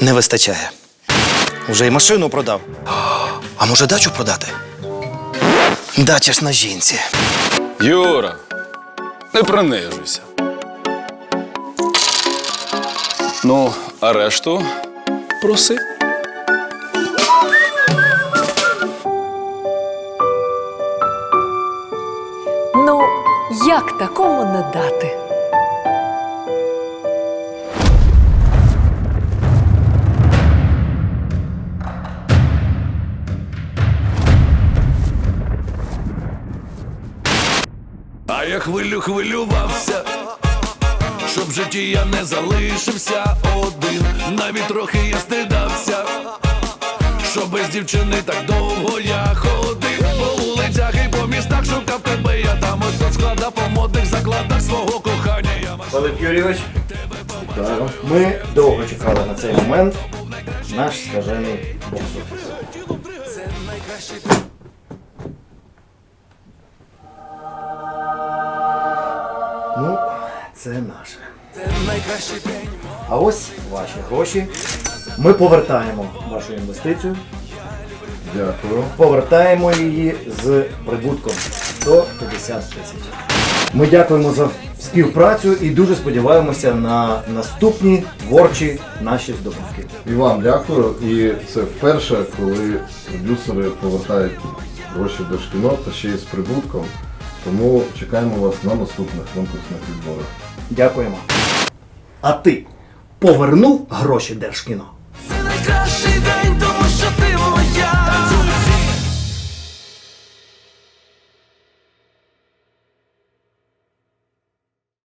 Не вистачає. Уже й машину продав. А може дачу продати? Дача ж на жінці. Юра, не принижуйся. Ну, а решту проси. Ну, як такому не дати? А я хвилю хвилювався, щоб в житті я не залишився один. Навіть трохи я стидався, що без дівчини так довго я ходив по вулицях і по містах шукав тебе. Я там ось тут складав по модних закладах свого кохання. Я Пилип Юрійович, ми довго чекали на цей момент. Наш скажений бокс-офіс. Ну, це наше. А ось ваші гроші. Ми повертаємо вашу інвестицію. Дякую. Повертаємо її з прибутком 150 тисяч. Ми дякуємо за співпрацю і дуже сподіваємося на наступні творчі наші здобутки. І вам дякую. І це вперше, коли продюсери повертають гроші до шкіно та ще й з прибутком. Тому чекаємо вас на наступних конкурсних відборах. Дякуємо. А ти повернув гроші Держкіно? Це найкращий день,